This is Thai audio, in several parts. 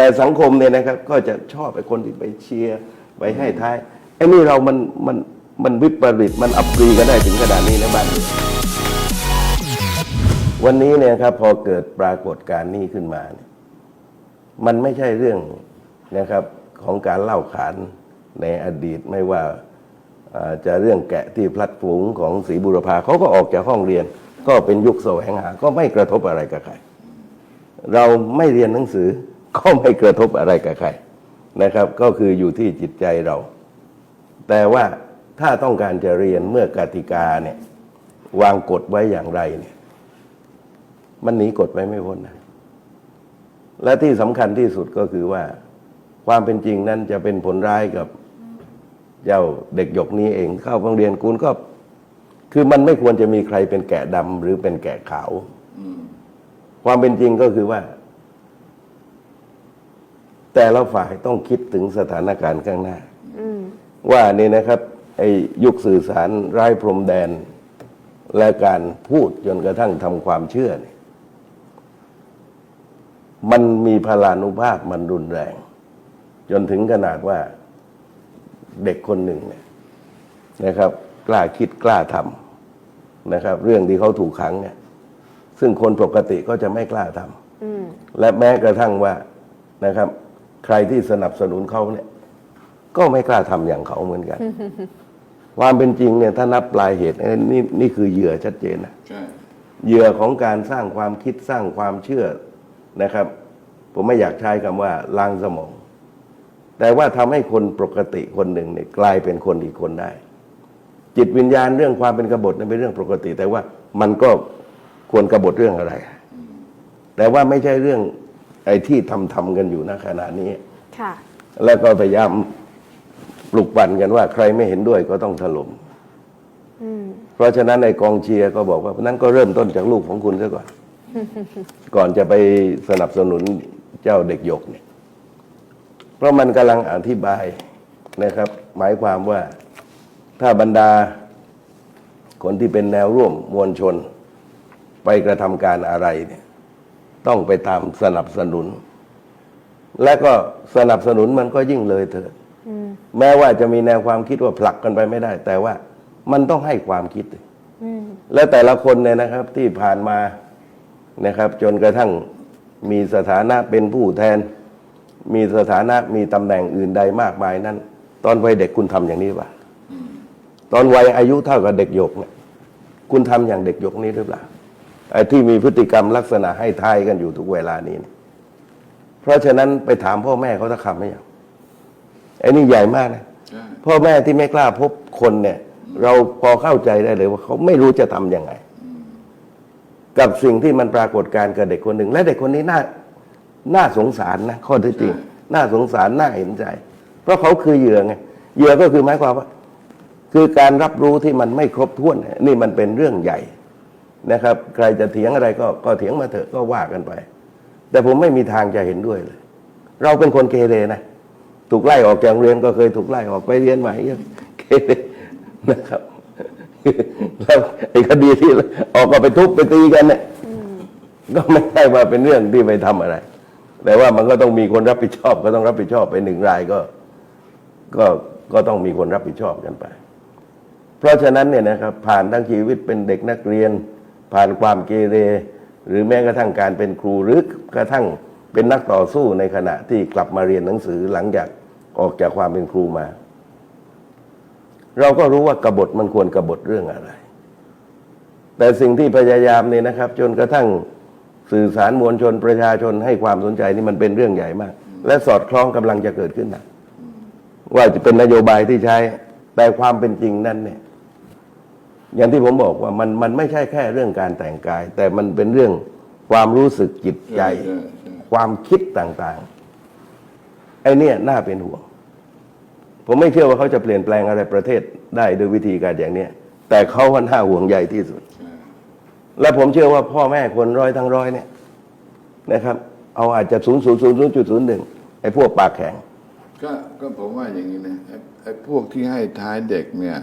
แต่สังคมเนี่ยนะครับก็จะชอบไอ้คนที่ไปเชียร์ไปให้ท้ายไอ้นี่เรามันมันมันวิปริตมันอับปรีกันได้ถึงขนาดนี้นะบ้านวันนี้เนี่ยครับพอเกิดปรากฏการณ์นี้ขึ้นมาเนี่ยมันไม่ใช่เรื่องนะครับของการเล่าขานในอดีตไม่ว่าจะเรื่องแกะที่พลัดฝูงของศรีบุรพาเขาก็ออกจากห้องเรียน ก็เป็นยุคแสวงหา ก็ไม่กระทบอะไรกับใคร เราไม่เรียนหนังสือ ก็ไม่กระทบอะไรกับใครนะครับ ก็คืออยู่ที่จิตใจเรา แต่ว่าถ้าต้องการจะเรียนเมื่อกติกาเนี่ยวางกฎไว้อย่างไรเนี่ย มันหนีกฎไปไม่พ้นนะและที่สำคัญที่สุดก็คือว่า ความเป็นจริงนั้นจะเป็นผลร้ายกับเจ้าเด็กหยกนี้เอง เข้าโรงเรียนคุณก็คือมันไม่ควรจะมีใครเป็นแกะดำหรือเป็นแกะขาวความเป็นจริงก็คือว่า แต่ละฝ่ายต้องคิดถึงสถานการณ์ข้างหน้าอืมว่านี่นะครับไอ้ยุคสื่อสารไร้พรมแดน และการพูดจนกระทั่งทำความเชื่อเนี่ยมันมีพลานุภาพมันรุนแรง จนถึงขนาดว่าเด็กคนหนึ่งเนี่ยนะครับ กล้าคิดกล้าทำนะครับ เรื่องที่เขาถูกขังเนี่ยซึ่งคนปกติก็จะไม่กล้าทำอืมและแม้กระทั่งว่านะครับ ใครที่สนับสนุนเขาเนี่ย ก็ไม่กล้าทำอย่างเขาเหมือนกัน ความเป็นจริงเนี่ยถ้านับปลายเหตุเอ้ยนี่นี่คือเหยื่อชัดเจนนะใช่เหยื่อของการสร้างความคิดสร้างความเชื่อนะครับ ผมไม่อยากใช้คำว่าล้างสมอง แต่ว่าทำให้คนปกติคนหนึ่งเนี่ยกลายเป็นคนอีกคนได้ จิตวิญญาณเรื่องความเป็นกบฏนั้นเป็นเรื่องปกติ แต่ว่ามันก็ควรกบฏเรื่องอะไร แต่ว่าไม่ใช่เรื่อง ไอ้ที่ทำทำกันอยู่ณขณะนี้ ค่ะ แล้วก็พยายามปลุกปั่นกันว่า ใครไม่เห็นด้วยก็ต้องถล่มอืมเพราะฉะนั้นในกองเชียร์ก็บอกว่านั้นก็เริ่มต้นจากลูกของคุณซะก่อน ก่อนจะไปสนับสนุนเจ้าเด็กหยกเนี่ย เพราะมันกำลังอธิบายนะครับ หมายความว่าถ้าบรรดา คนที่เป็นแนวร่วมมวลชน ไปกระทำการอะไรเนี่ย ต้องไปตามสนับสนุน และก็สนับสนุนมันก็ยิ่งเลยเถิดมแม้ว่าจะมีแนวความคิดว่าผลักกันไปไม่ได้ แต่ว่ามันต้องให้ความคิดและแต่ละคนเนี่ยนะครับที่ผ่านมานะครับ จนกระทั่งมีสถานะเป็นผู้แทน มีสถานะมีตำแหน่งอื่นใดมากมายนั้น ตอนวัยเด็กคุณทำอย่างนี้ป่ะตอนวัยอายุเท่ากับเด็กหยกเนี่ยคุณทำอย่างเด็กหยกนี้หรือเปล่า ไอ้ที่มีพฤติกรรมลักษณะให้ทายกันอยู่ทุกเวลานี้เเพราะฉะนั้นไปถามพ่อแม่เขาสักคำไหมยังไอ้นี่ใหญ่มากนะพ่อแม่ที่ไม่กล้าพบคนเนี่ย เราพอเข้าใจได้เลยว่าเขาไม่รู้จะทำยังไง กับสิ่งที่มันปรากฏการณ์กับเด็กคนหนึ่ง และเด็กคนนี้น่าน่าสงสารนะข้อที่จริง น่าสงสารน่าเห็นใจ เพราะเขาคือเหยื่อไงเหยื่อก็คือหมายความว่า คือการรับรู้ที่มันไม่ครบถ้วน นี่มันเป็นเรื่องใหญ่ นะครับ ใครจะเถียงอะไรก็ก็เถียงมาเถอะก็ว่ากันไป แต่ผมไม่มีทางจะเห็นด้วยเลย เราเป็นคนเกเรนะถูกไล่ออกจากโรงเรียนก็เคยถูกไล่ออกไปเรียนใหม่ก็เกเรนะครับแล้วไอ้คดีที่ออกก็ไปทุบไปตีกันเนี่ยก็ไม่ใช่ว่าเป็นเรื่องที่ไปทำอะไร แต่ว่ามันก็ต้องมีคนรับผิดชอบ ก็ต้องรับผิดชอบไปหนึ่งรายก็ ก็ก็ต้องมีคนรับผิดชอบกันไป เพราะฉะนั้นเนี่ยนะครับ ผ่านทั้งชีวิตเป็นเด็กนักเรียน ผ่านความเกเร หรือแม้กระทั่งการเป็นครูหรือกระทั่งเป็นนักต่อสู้ในขณะที่กลับมาเรียนหนังสือหลังจากออกจากความเป็นครูมา เราก็รู้ว่ากบฏมันควรกบฏเรื่องอะไร แต่สิ่งที่พยายามเนี่ยนะครับ จนกระทั่งสื่อสารมวลชนประชาชนให้ความสนใจนี่มันเป็นเรื่องใหญ่มาก และสอดคล้องกำลังจะเกิดขึ้นนะว่าจะเป็นนโยบายที่ใช้แต่ความเป็นจริงนั้นเนี่ย อย่างที่ผมบอกว่ามันมันไม่ใช่แค่เรื่องการแต่งกาย แต่มันเป็นเรื่องความรู้สึกจิตใจใช่ใช่ความคิดต่างๆไอ้เนี่ยน่าเป็นห่วง ผมไม่เชื่อว่าเขาจะเปลี่ยนแปลงอะไรประเทศได้ด้วยวิธีการอย่างเนี้ยแต่เขาว่าน่าห่วงใหญ่ที่สุดใช่และผมเชื่อว่าพ่อแม่คนร้อยทั้งร้อยเนี่ยนะครับ เอาอาจจะศูนย์ศูนย์ศูนย์ศูนย์จุดศูนย์หนึ่งไอ้พวกปากแข็ง ก็ก็ผมว่าอย่างนี้นะไอ้ไอ้พวกที่ให้ท้ายเด็กเนี่ย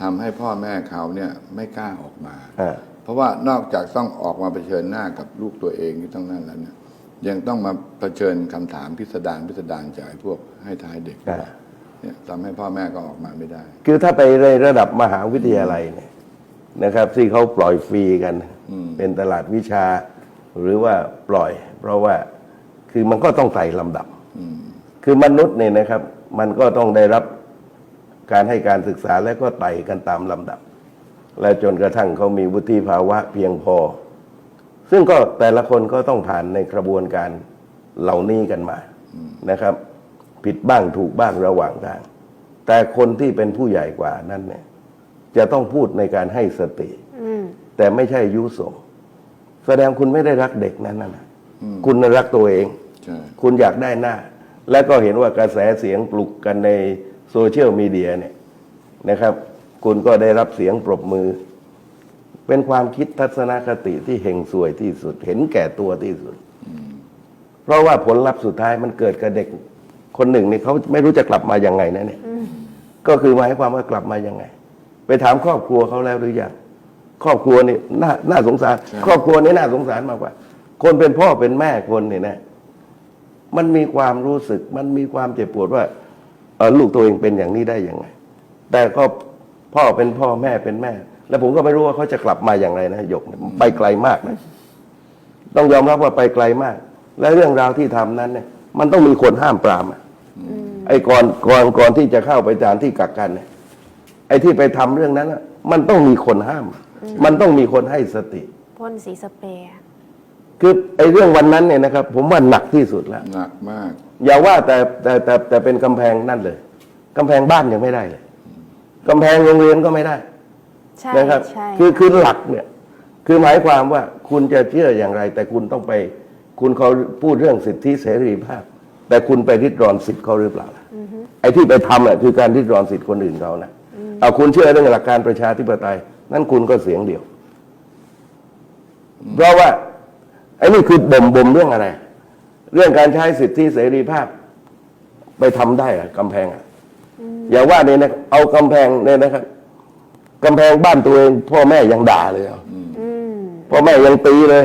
ทำให้พ่อแม่เขาเนี่ยไม่กล้าออกมา อ่า เพราะว่านอกจากต้องออกมาเผชิญหน้ากับลูกตัวเองที่ต้องนั่นแล้วเนี่ยยังต้องมาเผชิญคำถามพิสดารพิสดารจากไอ้พวกให้ท้ายเด็กอ่า เนี่ยทำให้พ่อแม่ก็ออกมาไม่ได้ คือถ้าไปในระดับมหาวิทยาลัยเนี่ยนะครับ ที่เขาปล่อยฟรีกัน เป็นตลาดวิชา หรือว่าปล่อย เพราะว่าคือมันก็ต้องไต่ลำดับ คือมนุษย์เนี่ยนะครับ มันก็ต้องได้รับ การให้การศึกษาและก็ไต่กันตามลำดับ และจนกระทั่งเขามีวุฒิภาวะเพียงพอ ซึ่งก็แต่ละคนก็ต้องผ่านในกระบวนการเหล่านี้กันมานะครับ ผิดบ้างถูกบ้างระหว่างทาง แต่คนที่เป็นผู้ใหญ่กว่านั้นเนี่ยจะต้องพูดในการให้สติอืมแต่ไม่ใช่ยุส่งแสดงคุณไม่ได้รักเด็กนั้นนะคุณน่ะรักตัวเองใช่คุณอยากได้หน้า และก็เห็นว่ากระแสเสียงปลุกกันใน โซเชียลมีเดียเนี่ยนะครับ คุณก็ได้รับเสียงปรบมือ เป็นความคิดทัศนคติที่เฮงสวยที่สุด เห็นแก่ตัวที่สุด เพราะว่าผลลัพธ์สุดท้ายมันเกิดกับเด็กคนหนึ่งนี่เขาไม่รู้จะกลับมายังไงนะเนี่ยก็คือหมายความว่ากลับมายังไง ไปถามครอบครัวเขาแล้วหรือยังครอบครัวนี่น่าน่าสงสาร ครอบครัวนี้น่าสงสารมากกว่า คนเป็นพ่อเป็นแม่คนเนี่ยนะ มันมีความรู้สึก มันมีความเจ็บปวดว่าเอ่อ ลูกตัวเองเป็นอย่างนี้ได้ยังไง แต่ก็พ่อเป็นพ่อแม่เป็นแม่ แล้วผมก็ไม่รู้ว่าเขาจะกลับมาอย่างไรนะหยกเนี่ยไปไกลมากนะต้องยอมรับว่าไปไกลมาก และเรื่องราวที่ทำนั้นเนี่ย มันต้องมีคนห้ามปรามอะไอ้ก่อนก่อนก่อนที่จะเข้าไปจานที่กักกันเนี่ยไอ้ที่ไปทำเรื่องนั้นอะมันต้องมีคนห้าม มันต้องมีคนให้สติพ่นสีสเปรย์ คือไอ้เรื่องวันนั้นเนี่ยนะครับ ผมว่าหนักที่สุดแล้ว หนักมาก อย่าว่าแต่แต่แต่แต่เป็นกำแพงนั่นเลยกำแพงบ้านยังไม่ได้เลยกำแพงโรงเรียนก็ไม่ได้ใช่นะครับ ใช่คือคือหลักเนี่ย คือหมายความว่าคุณจะเชื่ออย่างไร แต่คุณต้องไป คุณเขาพูดเรื่องสิทธิเสรีภาพ แต่คุณไปริดรอนสิทธิ์เขาหรือเปล่าล่ะไอ้ที่ไปทำอะคือการริดรอนสิทธิ์คนอื่นเขานะเอาคุณเชื่อเรื่องหลักการประชาธิปไตย นั่นคุณก็เสียงเดียว เพราะว่าไอ้นี่คือบ่มบ่มเรื่องอะไร เรื่องการใช้สิทธิเสรีภาพ ไปทำได้อะกำแพงอะอย่าว่าเนี่ยนะเอากำแพงเนี่ยนะครับกำแพงบ้านตัวเองพ่อแม่ยังด่าเลยอะอืมพ่อแม่ยังตีเลย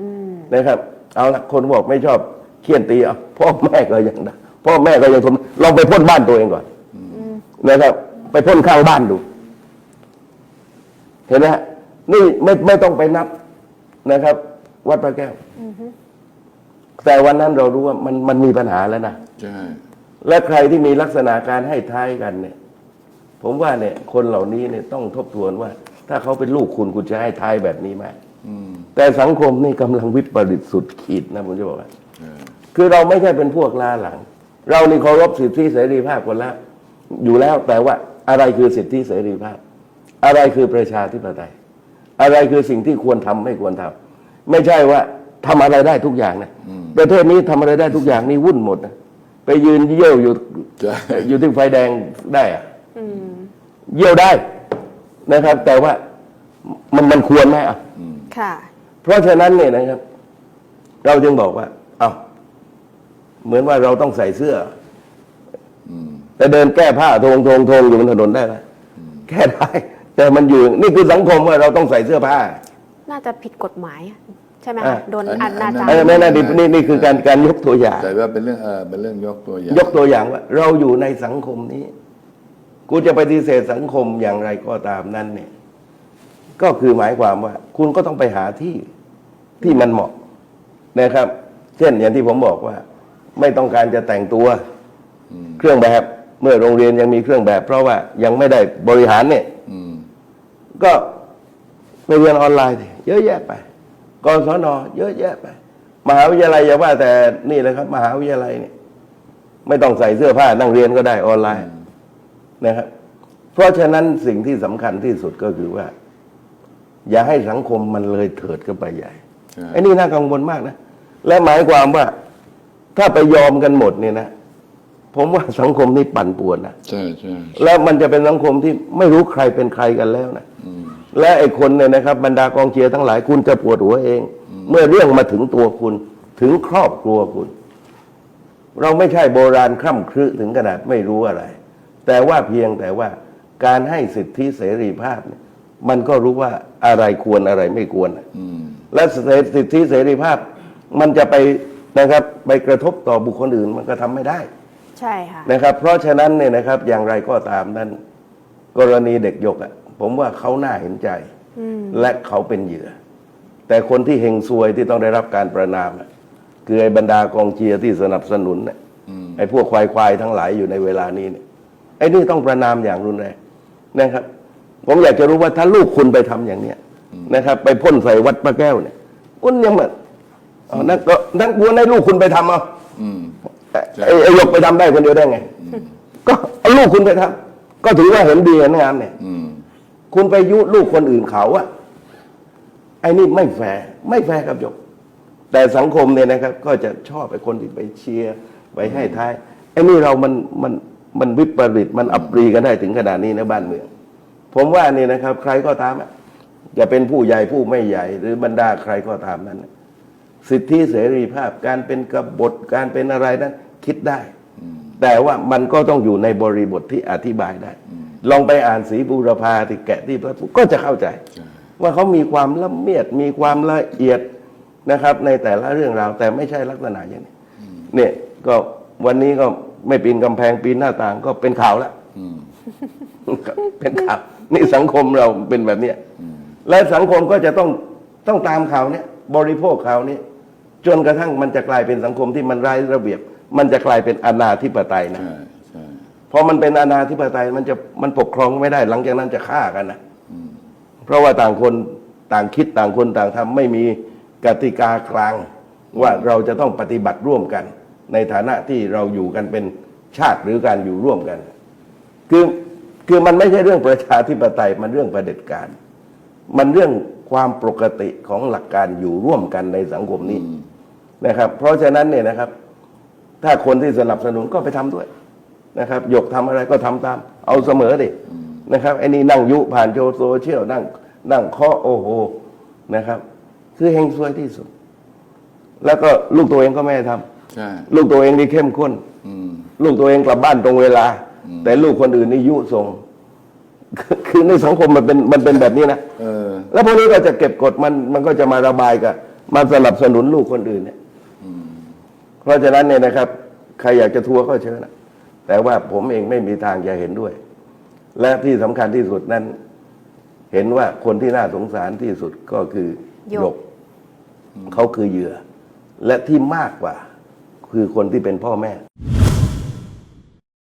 อืมนะครับ เอาละคนบอกไม่ชอบเคี่ยนตีเอาพ่อแม่ก็ยังด่าพ่อแม่ก็ยังทนลองไปพ่นบ้านตัวเองก่อนนะครับ ไปพ่นข้างบ้านดู เห็นไหมฮะนี่ไม่ไม่ต้องไปนับนะครับ วัดพระแก้วแต่วันนั้นเรารู้ว่ามันมันมีปัญหาแล้วนะใช่และใครที่มีลักษณะการให้ท้ายกันเนี่ย ผมว่าเนี่ย คนเหล่านี้เนี่ยต้องทบทวนว่า ถ้าเขาเป็นลูกคุณคุณจะให้ท้ายแบบนี้ไหมอืมแต่สังคมนี่กำลังวิปริตสุดขีดนะผมจะบอกว่าใช่คือเราไม่ใช่เป็นพวกล้าหลัง เรานี่เคารพสิทธิเสรีภาพคนละอยู่แล้วแต่ว่าอะไรคือสิทธิเสรีภาพ อะไรคือประชาธิปไตย อะไรคือสิ่งที่ควรทำไม่ควรทำ ไม่ใช่ว่าทำอะไรได้ทุกอย่างนะประเทศนี้ทำอะไรได้ทุกอย่างนี่วุ่นหมดนะไปยืนเยี่ยวอยู่ใช่ อยู่ที่ไฟแดงได้อะอืม เยี่ยวได้นะครับ แต่ว่ามันมันควรไหมอะ ค่ะ เพราะฉะนั้นเนี่ยนะครับ เราจึงบอกว่า เอา้าเหมือนว่าเราต้องใส่เสื้ออแต่เดินแก้ผ้าโทงโทงโทงอยู่บนถนนได้ไหมแก้ได้ แต่มันอยู่ นี่คือสังคมว่าเราต้องใส่เสื้อผ้า น่าจะผิดกฎหมายอะใช่ไหมอะคะโดนอันออันนั้นนาจารไอ้ไม่น่านี่นี่นี่คือการการยกตัวอย่าง แต่ว่าเป็นเรื่องเออเป็นเรื่องยกตัวอย่าง ยกตัวอย่างว่า เราอยู่ในสังคมนี้ กูจะปฏิเสธสังคมอย่างไรก็ตามนั้นเนี่ย ก็คือหมายความว่า คุณก็ต้องไปหาที่ที่มันเหมาะนะครับ เช่นอย่างที่ผมบอกว่า ไม่ต้องการจะแต่งตัวเครื่องแบบ เมื่อโรงเรียนยังมีเครื่องแบบ เพราะว่ายังไม่ได้บริหารเนี่ยอืมก็ ไปเรียนออนไลน์สิเยอะแยะไปกศนเยอะแยะไป มหาวิทยาลัยอย่าว่าแต่นี่เลยครับ มหาวิทยาลัยเนี่ย ไม่ต้องใส่เสื้อผ้านั่งเรียนก็ได้ออนไลน์นะครับ เพราะฉะนั้นสิ่งที่สำคัญที่สุดก็คือว่า อย่าให้สังคมมันเลยเถิดกันไปใหญ่ใช่ไอ้นี่น่ากังวลมากนะและหมายความว่า ถ้าไปยอมกันหมดเนี่ยนะผมว่าสังคมนี่ปั่นป่วนนะใช่ใช่แล้วมันจะเป็นสังคมที่ไม่รู้ใครเป็นใครกันแล้วนะ และไอ้คนเนี่ยนะครับบรรดากองเชียร์ทั้งหลายคุณจะปวดหัวเอง เมื่อเรื่องมาถึงตัวคุณถึงครอบครัวคุณ เราไม่ใช่โบราณคร่ำครึถึงขนาดไม่รู้อะไร แต่ว่าเพียงแต่ว่าการให้สิทธิเสรีภาพเนี่ยมันก็รู้ว่าอะไรควรอะไรไม่ควรอืมและสิทธิเสรีภาพ มันจะไปนะครับไปกระทบต่อบุคคลอื่นมันก็ทำไม่ได้ ใช่ค่ะนะครับ เพราะฉะนั้นเนี่ยนะครับอย่างไรก็ตามนั้น กรณีเด็กหยกอะ ผมว่าเขาน่าเห็นใจอืมและเขาเป็นเหยื่อ แต่คนที่เฮงซวยที่ต้องได้รับการประนามน่ะคือไอ้บรรดากองเชียร์ที่สนับสนุนน่ะอืมไอ้พวกควายควายๆทั้งหลายอยู่ในเวลานี้เนี่ยไอ้นี่ต้องประนามอย่างรุนแรงนะครับ ผมอยากจะรู้ว่าถ้าลูกคุณไปทำอย่างเนี้ยนะครับ ไปพ่นใส่วัดพระแก้วเนี่ยคุณยังแบบเอานั่นก็นั่นกลัวให้ลูกคุณไปทำเอาอืมใช่ไอ้ไอ้หยกไปทำได้คนเดียวได้ไง ก็เอาลูกคุณไปทำก็ถือว่าเห็นดีเห็นงามเนี่ยอืม คุณไปยุลูกคนอื่นเขาอะไอ้นี่ไม่แฟร์ไม่แฟร์กับหยกแต่สังคมเนี่ยนะครับ ก็จะชอบไอ้คนที่ไปเชียร์ไปให้ท้ายไอ้นี่เรามันมันมันวิปริตมันอัปรีกันได้ถึงขนาดนี้ในบ้านเมือง ผมว่านี่นะครับ ใครก็ตามอะจะเป็นผู้ใหญ่ผู้ไม่ใหญ่ หรือบรรดาใครก็ตามนั้น สิทธิเสรีภาพการเป็นกบฏการเป็นอะไรนั้น คิดได้ แต่ว่ามันก็ต้องอยู่ในบริบทที่อธิบายได้ ลองไปอ่านสีบูรพาที่แกะที่พระพุทธก็จะเข้าใจใช่ว่าเขามีความละเมียดมีความละเอียดนะครับ ในแต่ละเรื่องราว แต่ไม่ใช่ลักษณะอย่างนี้เนี่ยก็วันนี้ก็ไม่ปีนกำแพงปีนหน้าต่างก็เป็นข่าวแล้วอืมเป็นข่าวนี่สังคมเราเป็นแบบเนี้ยและสังคมก็จะต้องต้องตามข่าวเนี้ยบริโภคข่าวนี้ จนกระทั่งมันจะกลายเป็นสังคมที่มันไร้ระเบียบ มันจะกลายเป็นอนาธิปไตยนะใช่ใช่ พอมันเป็นอนาธิปไตยมันจะมันปกครองไม่ได้ หลังจากนั้นจะฆ่ากันนะเพราะว่าต่างคนต่างคิดต่างคนต่างทำไม่มีกติกากลาง ว่าเราจะต้องปฏิบัติร่วมกัน ในฐานะที่เราอยู่กันเป็นชาติหรือการอยู่ร่วมกัน คือคือมันไม่ใช่เรื่องประชาธิปไตยมันเรื่องประเผด็จการ มันเรื่องความปกติของหลักการอยู่ร่วมกันในสังคมนี้นะครับ เพราะฉะนั้นเนี่ยนะครับ ถ้าคนที่สนับสนุนก็ไปทำด้วย นะครับหยกทำอะไรก็ทำตาม เอาเสมอดินะครับไอ้นี่นั่งยุผ่านโซเชียลนั่งนั่งเคาะโอ้โหนะครับ คือเฮงซวยที่สุด แล้วก็ลูกตัวเองก็ไม่ให้ทำใช่ลูกตัวเองนี่เข้มข้นอืมลูกตัวเองกลับบ้านตรงเวลา แต่ลูกคนอื่นนี่ยุส่งคือคือในสังคมมันเป็นมันเป็นแบบนี้นะเออแล้วพวกนี้ก็จะเก็บกดมันมันก็จะมาระบายกับมาสนับสนุนลูกคนอื่นเนี่ยเพราะฉะนั้นเนี่ยนะครับ ใครอยากจะทัวร์ก็เชิญนะ แต่ว่าผมเองไม่มีทางจะเห็นด้วย และที่สำคัญที่สุดนั้น เห็นว่าคนที่น่าสงสารที่สุดก็คือหยกหยกเขาคือเหยื่อ และที่มากกว่าคือคนที่เป็นพ่อแม่